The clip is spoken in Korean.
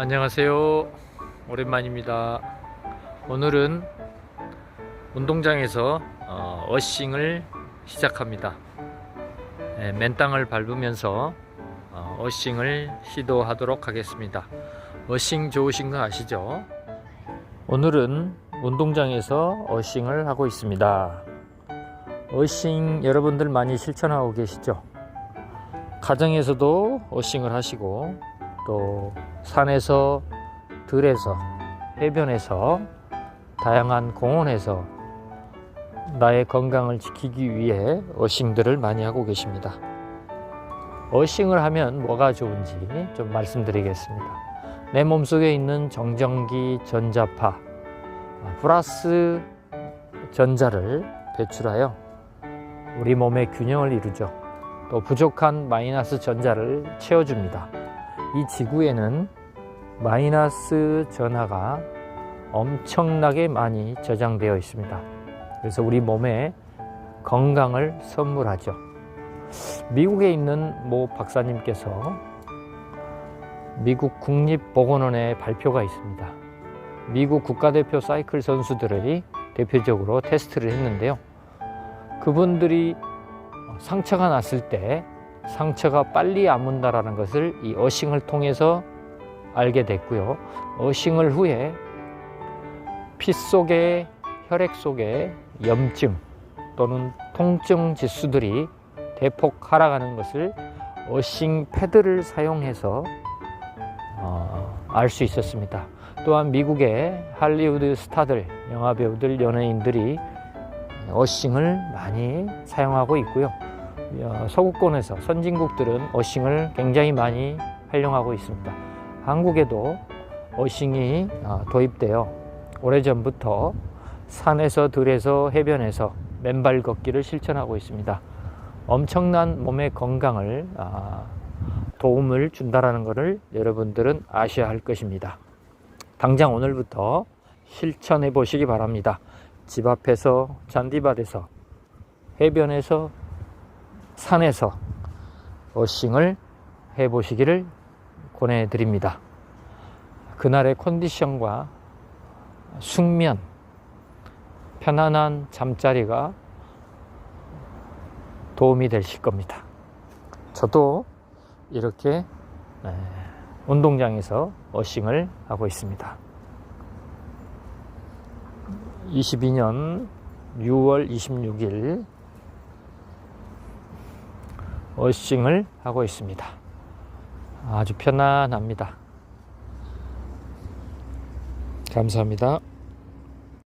안녕하세요. 오랜만입니다. 오늘은 운동장에서 어, 어싱을 시작합니다. 네, 맨땅을 밟으면서 어, 어싱을 시도하도록 하겠습니다. 어싱 좋으신 거 아시죠? 오늘은 운동장에서 어싱을 하고 있습니다. 어싱 여러분들 많이 실천하고 계시죠? 가정에서도 어싱을 하시고 또 산에서 들에서 해변에서 다양한 공원에서 나의 건강을 지키기 위해 어싱들을 많이 하고 계십니다. 어싱을 하면 뭐가 좋은지 좀 말씀드리겠습니다. 내 몸속에 있는 정전기 전자파 플러스 전자를 배출하여 우리 몸의 균형을 이루죠. 또 부족한 마이너스 전자를 채워줍니다. 이 지구에는 마이너스 전하가 엄청나게 많이 저장되어 있습니다. 그래서 우리 몸에 건강을 선물하죠. 미국에 있는 모 박사님께서 미국 국립보건원의 발표가 있습니다. 미국 국가대표 사이클 선수들의 대표적으로 테스트를 했는데요. 그분들이 상처가 났을 때 상처가 빨리 아문다라는 것을 이 어싱을 통해서 알게 됐고요. 어싱을 후에 피 속에 혈액 속에 염증 또는 통증 지수들이 대폭 하락하는 것을 어싱 패드를 사용해서 어, 알 수 있었습니다. 또한 미국의 할리우드 스타들, 영화 배우들, 연예인들이 어싱을 많이 사용하고 있고요. 어, 서구권에서 선진국들은 어싱을 굉장히 많이 활용하고 있습니다. 한국에도 어싱이 어, 도입되어 오래전부터 산에서 들에서 해변에서 맨발 걷기를 실천하고 있습니다. 엄청난 몸의 건강을 아, 도움을 준다라는 것을 여러분들은 아셔야 할 것입니다. 당장 오늘부터 실천해 보시기 바랍니다. 집 앞에서 잔디밭에서 해변에서 산에서 어싱을 해 보시기를 권해드립니다. 그날의 컨디션과 숙면, 편안한 잠자리가 도움이 되실 겁니다. 저도 이렇게 에, 운동장에서 어싱을 하고 있습니다. 22년 6월 26일 어싱을 하고 있습니다. 아주 편안합니다. 감사합니다.